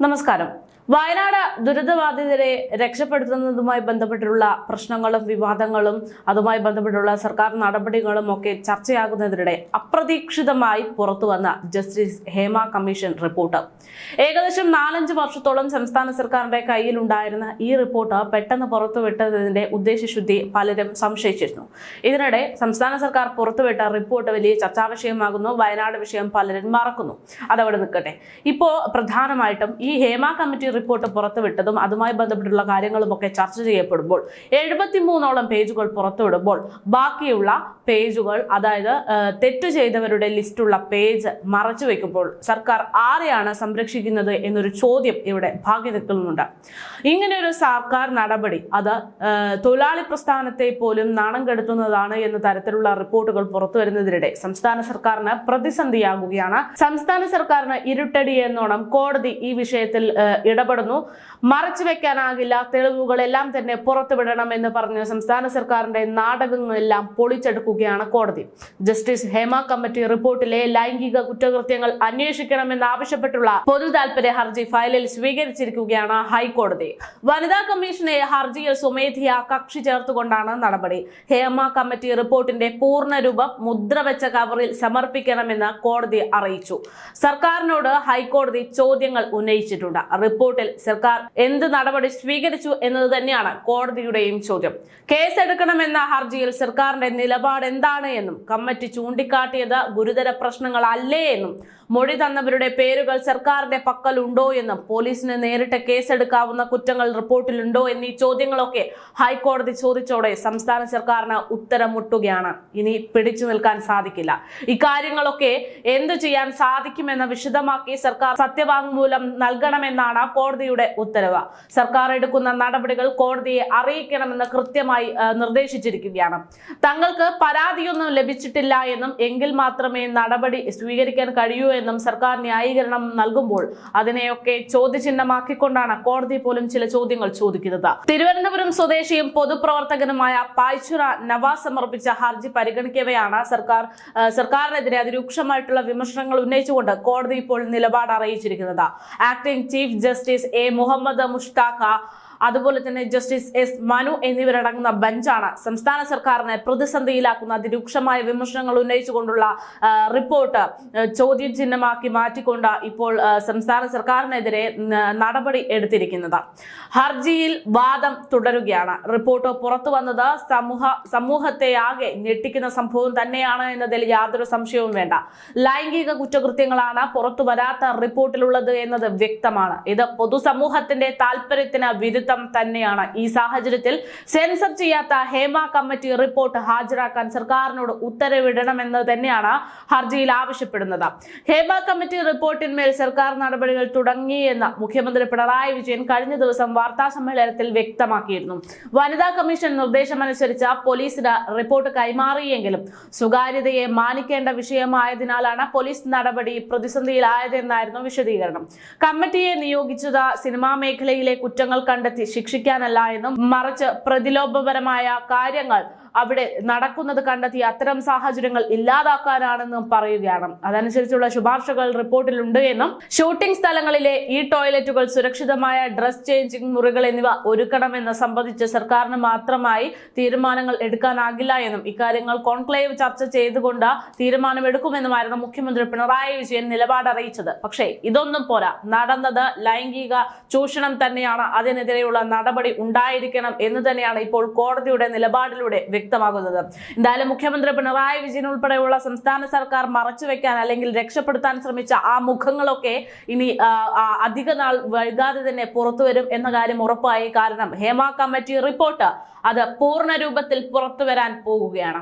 നമസ്കാരം വയനാട് ദുരിതബാധിതരെ രക്ഷപ്പെടുത്തുന്നതുമായി ബന്ധപ്പെട്ടുള്ള പ്രശ്നങ്ങളും വിവാദങ്ങളും അതുമായി ബന്ധപ്പെട്ടുള്ള സർക്കാർ നടപടികളും ഒക്കെ ചർച്ചയാകുന്നതിനിടെ അപ്രതീക്ഷിതമായി പുറത്തുവന്ന ജസ്റ്റിസ് ഹേമ കമ്മീഷൻ റിപ്പോർട്ട്. ഏകദേശം നാലഞ്ച് വർഷത്തോളം സംസ്ഥാന സർക്കാരിന്റെ കയ്യിലുണ്ടായിരുന്ന ഈ റിപ്പോർട്ട് പെട്ടെന്ന് പുറത്തുവിട്ടതിന്റെ ഉദ്ദേശശുദ്ധി പലരും സംശയിച്ചിരുന്നു. ഇതിനിടെ സംസ്ഥാന സർക്കാർ പുറത്തുവിട്ട റിപ്പോർട്ട് വലിയ ചർച്ചാ വിഷയമാകുന്നു വയനാട് വിഷയം പലരും മറക്കുന്നു. അതവിടെ നിൽക്കട്ടെ. ഇപ്പോ പ്രധാനമായിട്ടും ഈ ഹേമ കമ്മിറ്റി റിപ്പോർട്ട് പുറത്തുവിട്ടതും അതുമായി ബന്ധപ്പെട്ടുള്ള കാര്യങ്ങളും ഒക്കെ ചർച്ച ചെയ്യപ്പെടുമ്പോൾ എഴുപത്തിമൂന്നോളം പേജുകൾ പുറത്തുവിടുമ്പോൾ ബാക്കിയുള്ള പേജുകൾ അതായത് തെറ്റു ചെയ്തവരുടെ ലിസ്റ്റുള്ള പേജ് മറച്ചു വെക്കുമ്പോൾ സർക്കാർ ആരെയാണ് സംരക്ഷിക്കുന്നത് എന്നൊരു ചോദ്യം ഇവിടെ ഭാഗ്യ നിൽക്കുന്നുണ്ട് സർക്കാർ നടപടി അത് തൊഴിലാളി പ്രസ്ഥാനത്തെ പോലും നാണം കെടുത്തുന്നതാണ് എന്ന തരത്തിലുള്ള റിപ്പോർട്ടുകൾ പുറത്തു വരുന്നതിനിടെ സംസ്ഥാന സർക്കാരിന് പ്രതിസന്ധിയാകുകയാണ്. സംസ്ഥാന സർക്കാരിന് ഇരുട്ടടി എന്നോണം കോടതി ഈ വിഷയത്തിൽ ആ, ഇടപെടുന്നു. മറച്ചു വെക്കാനാകില്ല തെളിവുകളെല്ലാം തന്നെ പുറത്തുവിടണം എന്ന് പറഞ്ഞ് സംസ്ഥാന സർക്കാരിന്റെ നാടകങ്ങളെല്ലാം പൊളിച്ചെടുക്കുകയാണ് കോടതി. ജസ്റ്റിസ് ഹേമ കമ്മിറ്റി റിപ്പോർട്ടിലെ ലൈംഗിക കുറ്റകൃത്യങ്ങൾ അന്വേഷിക്കണമെന്ന് ആവശ്യപ്പെട്ടുള്ള പൊതു താൽപര്യ ഹർജി ഫയലിൽ സ്വീകരിച്ചിരിക്കുകയാണ് ഹൈക്കോടതി. വനിതാ കമ്മീഷനെ ഹർജിയിൽ സ്വമേധയാ കക്ഷി ചേർത്തുകൊണ്ടാണ് നടപടി. ഹേമ കമ്മിറ്റി റിപ്പോർട്ടിന്റെ പൂർണരൂപം മുദ്രവെച്ച കവറിൽ സമർപ്പിക്കണമെന്ന് കോടതി അറിയിച്ചു. സർക്കാരിനോട് ഹൈക്കോടതി ചോദ്യങ്ങൾ ഉന്നയിച്ചിട്ടുണ്ട്. റിപ്പോർട്ടിൽ സർക്കാർ എന്ത് നടപടി സ്വീകരിച്ചു എന്നത് തന്നെയാണ് കോടതിയുടെയും ചോദ്യം. കേസെടുക്കണമെന്ന ഹർജിയിൽ സർക്കാരിന്റെ നിലപാട് എന്താണ് എന്നും കമ്മിറ്റി ചൂണ്ടിക്കാട്ടിയത് ഗുരുതര പ്രശ്നങ്ങളല്ലേ എന്നും മൊഴി തന്നവരുടെ പേരുകൾ സർക്കാരിന്റെ പക്കലുണ്ടോ എന്നും പോലീസിന് നേരിട്ട് കേസെടുക്കാവുന്ന കുറ്റങ്ങൾ റിപ്പോർട്ടിലുണ്ടോ എന്നീ ചോദ്യങ്ങളൊക്കെ ഹൈക്കോടതി ചോദിച്ചോടെ സംസ്ഥാന സർക്കാരിന് ഉത്തരം മുട്ടുകയാണ് ഇനി പിടിച്ചു നിൽക്കാൻ സാധിക്കില്ല. ഇക്കാര്യങ്ങളൊക്കെ എന്തു ചെയ്യാൻ സാധിക്കുമെന്ന് വിശദമാക്കി സർക്കാർ സത്യവാങ്മൂലം നൽകണമെന്നാണ് കോടതിയുടെ ഉത്തരവ്. സർക്കാർ എടുക്കുന്ന നടപടികൾ കോടതിയെ അറിയിക്കണമെന്ന് കൃത്യമായി നിർദ്ദേശിച്ചിരിക്കുകയാണ്. തങ്ങൾക്ക് പരാതിയൊന്നും ലഭിച്ചിട്ടില്ല എന്നും എങ്കിൽ മാത്രമേ നടപടി സ്വീകരിക്കാൻ കഴിയൂ എന്നും സർക്കാർ ന്യായീകരണം നൽകുമ്പോൾ അതിനെയൊക്കെ ചോദ്യചിഹ്നമാക്കിക്കൊണ്ടാണ് കോടതി പോലും ചില ചോദ്യങ്ങൾ ചോദിക്കുന്നത്. തിരുവനന്തപുരം സ്വദേശിയും പൊതുപ്രവർത്തകനുമായ പായ്ച്ചുറ നവാസ് സമർപ്പിച്ച ഹർജി പരിഗണിക്കവെയാണ് സർക്കാർ സർക്കാരിനെതിരെ അതിരൂക്ഷമായിട്ടുള്ള വിമർശനങ്ങൾ ഉന്നയിച്ചുകൊണ്ട് കോടതി ഇപ്പോൾ നിലപാട് അറിയിച്ചിരിക്കുന്നത്. Acting chief justice A Muhammad Mushtaq അതുപോലെ തന്നെ ജസ്റ്റിസ് എസ് മനു എന്നിവരടങ്ങുന്ന ബെഞ്ചാണ് സംസ്ഥാന സർക്കാരിനെ പ്രതിസന്ധിയിലാക്കുന്ന അതിരൂക്ഷമായ വിമർശനങ്ങൾ ഉന്നയിച്ചുകൊണ്ടുള്ള റിപ്പോർട്ട് ചോദ്യചിഹ്നമാക്കി ചോദ്യം ചിഹ്നമാക്കി മാറ്റിക്കൊണ്ട് ഇപ്പോൾ സംസ്ഥാന സർക്കാരിനെതിരെ നടപടി എടുത്തിരിക്കുന്നത്. ഹർജിയിൽ വാദം തുടരുകയാണ്. റിപ്പോർട്ട് പുറത്തു വന്നത് സമൂഹ സമൂഹത്തെ ആകെ ഞെട്ടിക്കുന്ന സംഭവം തന്നെയാണ് എന്നതിൽ യാതൊരു സംശയവും വേണ്ട. ലൈംഗിക കുറ്റകൃത്യങ്ങളാണ് പുറത്തു വരാത്ത റിപ്പോർട്ടിലുള്ളത് എന്നത് വ്യക്തമാണ്. ഇത് പൊതുസമൂഹത്തിന്റെ താല്പര്യത്തിന് വിരുദ്ധം തന്നെയാണ്. ഈ സാഹചര്യത്തിൽ സെൻസർ ചെയ്യാത്ത ഹേമ കമ്മിറ്റി റിപ്പോർട്ട് ഹാജരാക്കാൻ സർക്കാരിനോട് ഉത്തരവിടണമെന്ന് തന്നെയാണ് ഹർജിയിൽ ആവശ്യപ്പെടുന്നത്. ഹേമ കമ്മിറ്റി റിപ്പോർട്ടിന്മേൽ സർക്കാർ നടപടികൾ തുടങ്ങിയെന്ന് മുഖ്യമന്ത്രി പിണറായി വിജയൻ കഴിഞ്ഞ ദിവസം വാർത്താ സമ്മേളനത്തിൽ വ്യക്തമാക്കിയിരുന്നു. വനിതാ കമ്മീഷൻ നിർദ്ദേശമനുസരിച്ച് പോലീസിന് റിപ്പോർട്ട് കൈമാറിയെങ്കിലും സ്വകാര്യതയെ മാനിക്കേണ്ട വിഷയമായതിനാലാണ് പോലീസ് നടപടി പ്രതിസന്ധിയിലായതെന്നായിരുന്നു വിശദീകരണം. കമ്മിറ്റിയെ നിയോഗിച്ചത് സിനിമാ മേഖലയിലെ കുറ്റങ്ങൾ കണ്ടെത്തി ശിക്ഷിക്കാനല്ല എന്നും മറിച്ച് പ്രതിലോഭപരമായ കാര്യങ്ങൾ അവിടെ നടക്കുന്നത് കണ്ടെത്തി അത്തരം സാഹചര്യങ്ങൾ ഇല്ലാതാക്കാനാണെന്നും പറയുകയാണ്. അതനുസരിച്ചുള്ള ശുപാർശകൾ റിപ്പോർട്ടിലുണ്ട് എന്നും ഷൂട്ടിംഗ് സ്ഥലങ്ങളിലെ ഈ ടോയ്ലറ്റുകൾ സുരക്ഷിതമായ ഡ്രസ് ചേഞ്ചിങ് മുറികൾ എന്നിവ ഒരുക്കണമെന്ന് സംബന്ധിച്ച് സർക്കാരിന് മാത്രമായി തീരുമാനങ്ങൾ എടുക്കാനാകില്ല എന്നും ഇക്കാര്യങ്ങൾ കോൺക്ലേവ് ചർച്ച ചെയ്തുകൊണ്ട് തീരുമാനമെടുക്കുമെന്നുമായിരുന്നു മുഖ്യമന്ത്രി പിണറായി വിജയൻ നിലപാട് അറിയിച്ചത്. പക്ഷേ ഇതൊന്നും പോരാ. നടന്നത് ലൈംഗിക ചൂഷണം തന്നെയാണ്. അതിനെതിരെയുള്ള നടപടി ഉണ്ടായിരിക്കണം എന്ന് തന്നെയാണ് ഇപ്പോൾ കോടതിയുടെ നിലപാടിലൂടെ വ്യക്തമാകുന്നത്. എന്തായാലും മുഖ്യമന്ത്രി പിണറായി വിജയൻ ഉൾപ്പെടെയുള്ള സംസ്ഥാന സർക്കാർ മറച്ചുവെക്കാൻ അല്ലെങ്കിൽ രക്ഷപ്പെടുത്താൻ ശ്രമിച്ച ആ മുഖങ്ങളൊക്കെ ഇനി അധിക നാൾ വൈകാതെ തന്നെ പുറത്തു വരും എന്ന കാര്യം ഉറപ്പായി. കാരണം ഹേമ കമ്മിറ്റി റിപ്പോർട്ട് അത് പൂർണ രൂപത്തിൽ പുറത്തു വരാൻ പോകുകയാണ്.